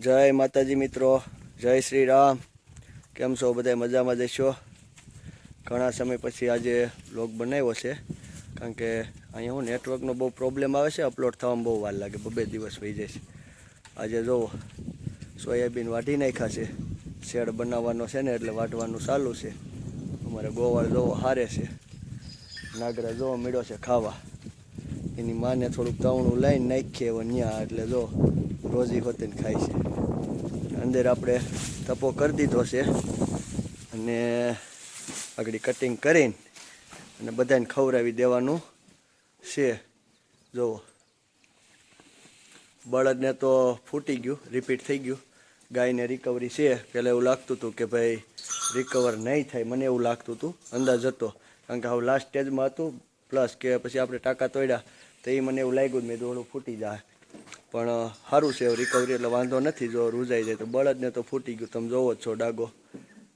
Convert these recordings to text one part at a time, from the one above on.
જય માતાજી મિત્રો, જય શ્રી રામ. કેમ છો બધા? મજામાં જશો ઘણા સમય પછી આજે બ્લોગ બનાવ્યો છે. કારણ કે અહીંયા હું નેટવર્કનો બહુ પ્રોબ્લેમ આવે છે અપલોડ થવામાં બહુ વાર લાગે, બબે દિવસ વહી જાય છે. આજે જુઓ સોયાબીન વાઢી નાખ્યા છે, શેડ બનાવવાનો છે ને, એટલે વાઢવાનું ચાલુ છે. અમારે ગોવાળ જોવો હારે છે, નાગરા જોવો મીડો છે ખાવા. એની માને થોડુંક તવણું લઈને નાખીએ હવે ન્યા એટલે જો રોજી હોતીને ખાય છે. અંદર આપણે તપો કરી દીધો છે અને આગળ કટિંગ કરીને અને બધાને ખવડાવી દેવાનું છે. જુઓ બળદને તો ફૂટી ગયું રિપીટ થઈ ગયું. ગાયને રિકવરી છે. પહેલાં એવું લાગતું હતું કે ભાઈ રિકવર નહીં થાય. મને એવું લાગતું હતું. અંદાજ હતો. કારણ કે હવે લાસ્ટ સ્ટેજમાં હતું. પ્લસ કે પછી આપણે ટાંકા તોડ્યા. તો એ મને એવું લાગ્યું મેં દોડું ફૂટી જાય. પણ સારું છે રિકવરી એટલે વાંધો નથી જો રૂજાઈ જાય તો બળદને તો ફૂટી ગયું. તમે જોવો છો ડાગો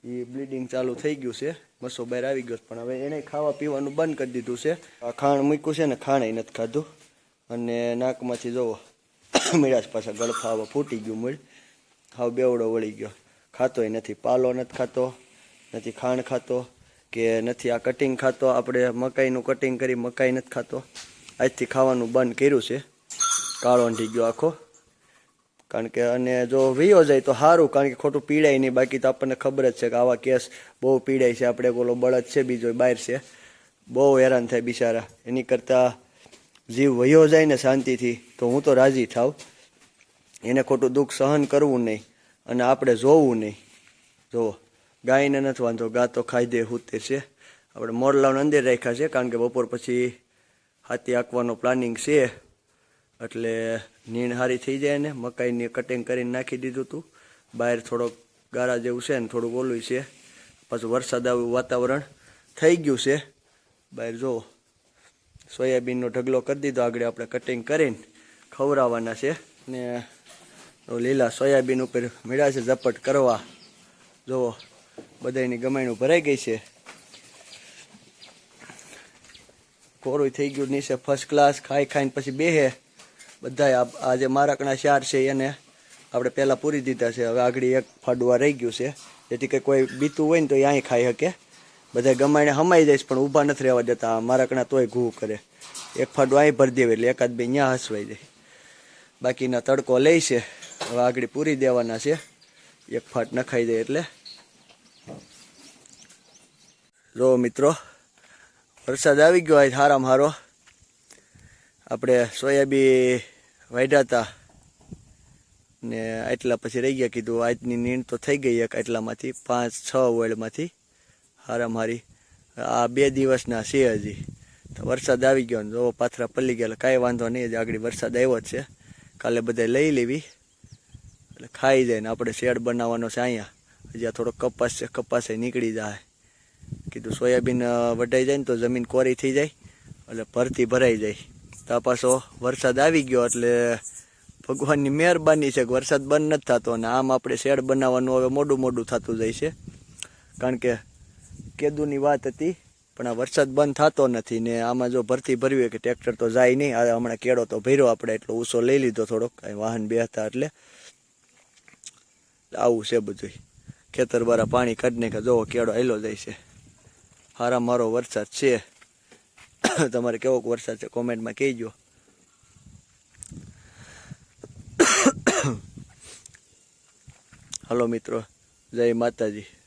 એ બ્લીડિંગ ચાલુ થઈ ગયું છે. મસો બહાર આવી ગયો પણ હવે એને ખાવા પીવાનું બંધ કરી દીધું છે. આ ખાણ મૂક્યું છે ને ખાણે નથી ખાધું. અને નાકમાંથી જોવો, મીરાશ પાછા ગળફા હવે ફૂટી ગયું મૂળ. હાવ બેવડો વળી ગયો. ખાતોય નથી. પાલો નથી ખાતો, નથી ખાણ ખાતો, કે નથી આ કટિંગ ખાતો. આપણે મકાઈનું કટિંગ કરી મકાઈ નથી ખાતો. આજથી ખાવાનું બંધ કર્યું છે. કાળો થઈ ગયો આખો. કારણ કે અને જો વીયો જાય તો સારું કારણ કે ખોટું પીડાય નહીં. બાકી તો આપણને ખબર જ છે કે આવા કેસ બહુ પીડાય છે. આપણે બોલો બળદ છે, બીજો બહાર છે. બહુ હેરાન થાય બિચારા. એની કરતાં જીવ વયો જાય ને શાંતિથી, તો હું તો રાજી થાવ. એને ખોટું દુઃખ સહન કરવું નહીં અને આપણે જોવું નહીં. જોવો ગાયને નથી વાંધો. ગા તો ખાઈ દે હુતે છે. આપણે મોરલાવને અંદર રાખ્યા છે, કારણ કે બપોર પછી હાથી આંકવાનો પ્લાનિંગ છે. એટલે નીણ હારી થઈ જાય ને, મકાઈની કટિંગ કરીને નાખી દીધું હતું બહાર થોડોક ગારા જેવું છે ને, થોડુંક ઓલું છે. પાછું વરસાદ આવ્યું, વાતાવરણ થઈ ગયું છે. બહાર જો સોયાબીનનો ઢગલો કરી દીધો, આગળ આપણે કટિંગ કરીને ખવડાવવાના છે. ને લીલા સોયાબીન ઉપર મેળા છે, ઝપટ કરવા. જુઓ બધાની ગમાયણું ભરાઈ ગઈ છે. કોરું થઈ ગયું નીચે ફર્સ્ટ ક્લાસ ખાઈ ખાઈને પછી બેહે. બધાય આ આ જે મારકના છે એને આપણે પહેલાં પૂરી દીધા છે. હવે આગળ એક ફાડવા રહી ગયું છે. જેથી કે કોઈ બીતું હોય ને તો એ અહીં ખાઈ શકે. બધા ગમાઈને હમાઈ જાય પણ ઊભા નથી રહેવા દેતા. મારકના તોય ઘૂ કરે. એક ફાડું અહીં ભરી દેવી એટલે એકાદ બે ત્યાં હસવાઈ જાય. બાકીના તડકો લે છે. હવે આગળ પૂરી દેવાના છે. એક ફાટ નખાઈ દે એટલે. જો મિત્રો, વરસાદ આવી ગયો આજ હારામાં હારો. આપણે સોયાબી વાઢ્યા હતા ને આટલા પછી રહી ગયા કીધું, આજની નીંદ તો થઈ ગઈ એક આટલામાંથી, પાંચ, છ ઓળમાંથી હારામાં હારી આ બે દિવસના છે હજી. તો વરસાદ આવી ગયો જો પાથરા પલ્લી ગયા એટલે કાંઈ વાંધો નહીં, હજી આગળ વરસાદ આવ્યો જ છે. કાલે બધા લઈ લેવી. એટલે ખાઈ જાય ને આપણે શેડ બનાવવાનો છે અહીંયા. હજી આ થોડો કપાસ છે, કપાસે નીકળી જાય. કીધું, સોયાબીન વઢાઈ જાય ને તો જમીન કોરી થઈ જાય, એટલે ભરતી ભરાઈ જાય. તો વરસાદ આવી ગયો એટલે ભગવાનની મહેરબાની છે કે વરસાદ બંધ નથી થતો અને આમ આપણે શેડ બનાવવાનું હવે મોડું મોડું થતું જાય છે. કારણ કે કેદુની વાત હતી, પણ આ વરસાદ બંધ થતો નથી ને આમાં જો ભરતી ભરવી હોય કે ટ્રેક્ટર તો જાય નહીં. આ હમણાં કેળો તો ભર્યો આપણે, એટલો ઊંચો લઈ લીધો થોડોક. કાંઈ વાહન બે હતા એટલે. આવું છે બધું ખેતર બારા પાણી કાઢીને કે જોવો કેળો હેલો જાય છે. હારા મારો વરસાદ છે. તમારે કેવો વરસાદ છે કોમેન્ટમાં કહેજો હલો મિત્રો જય માતાજી